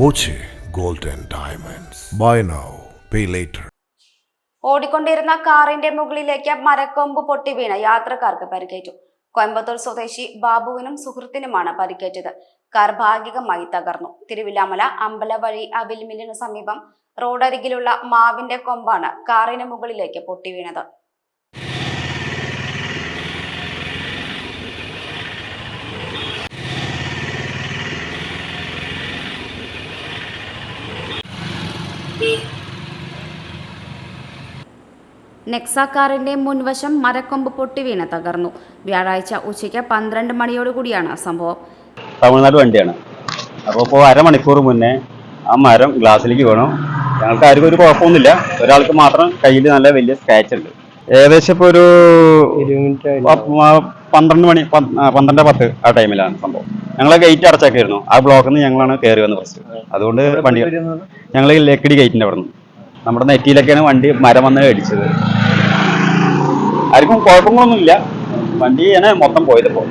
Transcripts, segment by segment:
Boche gold diamonds. Buy now, pay later. ഓടിക്കൊണ്ടിരുന്ന കാറിന്റെ മുകളിലേക്ക് മരക്കൊമ്പ് പൊട്ടി വീണ. യാത്രക്കാർക്ക് പരിക്കേറ്റു. കോയമ്പത്തൂർ സ്വദേശി ബാബുവിനും സുഹൃത്തിനുമാണ് പരിക്കേറ്റത്. കാർ ഭാഗികമായി തകർന്നു. തിരുവില്ലാമല അമ്പലവഴി അവിൽമില്ലിനു സമീപം റോഡരികിലുള്ള മാവിന്റെ കൊമ്പാണ് കാറിന് മുകളിലേക്ക് പൊട്ടി വീണത്. നെക്സ കാറിന്റെ മുൻവശം മരക്കൊമ്പ് പൊട്ടി വീണ് തകർന്നു. വ്യാഴാഴ്ച ഉച്ചയ്ക്ക് പന്ത്രണ്ട് മണിയോടുകൂടിയാണ് സംഭവം. തമിഴ്നാട് വണ്ടിയാണ്. അപ്പോൾ ഇപ്പോൾ അരമണിക്കൂർ മുന്നേ ആ മരം ഗ്ലാസ്സിലേക്ക് വീണു. ഞങ്ങൾക്ക് ആർക്കും ഒരു കുഴപ്പമൊന്നുമില്ല. ഒരാൾക്ക് മാത്രം കയ്യിൽ നല്ല വലിയ സ്ക്രാച്ച് ഉണ്ട്. ഏകദേശം ഇപ്പോൾ ഒരു പന്ത്രണ്ട് മണി പന്ത്രണ്ട് പത്ത് ആ ടൈമിലാണ് സംഭവം. ഞങ്ങളെ ഗേറ്റ് അടച്ചൊക്കെയായിരുന്നു ആ ബ്ലോക്കിൽ നിന്ന് ഞങ്ങളാണ് കയറി വന്നത് ഫസ്റ്റ് അതുകൊണ്ട് വണ്ടി ഞങ്ങൾ ലക്കിടി ഗേറ്റിന്റെ അവിടെ നിന്ന് നമ്മുടെ നെറ്റിയിലൊക്കെയാണ് വണ്ടി മരം വന്ന് അടിച്ചത് ആർക്കും കുഴപ്പങ്ങളൊന്നുമില്ല. വണ്ടിയാണ് മൊത്തം പോയത് ഇപ്പോൾ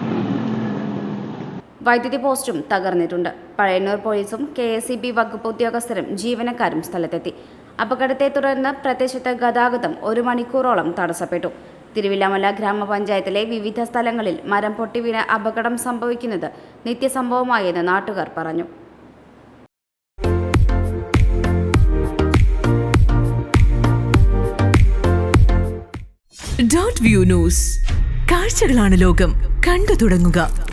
വൈദ്യുതി പോസ്റ്റും തകർന്നിട്ടുണ്ട്. പഴയന്നൂർ പോലീസും കെ എസ് ഇ ബി വകുപ്പ് ഉദ്യോഗസ്ഥരും ജീവനക്കാരും സ്ഥലത്തെത്തി. അപകടത്തെ തുടർന്ന് പ്രദേശത്ത് ഗതാഗതം ഒരു മണിക്കൂറോളം തടസ്സപ്പെട്ടു. തിരുവില്ലാമല ഗ്രാമപഞ്ചായത്തിലെ വിവിധ സ്ഥലങ്ങളിൽ മരം പൊട്ടി വീണ് അപകടം സംഭവിക്കുന്നത് നിത്യസംഭവമായെന്ന് നാട്ടുകാർ പറഞ്ഞു. ഡോട്ട് വ്യൂ ന്യൂസ് കാഴ്ചകളാണ് ലോകം. കണ്ടു തുടങ്ങുക.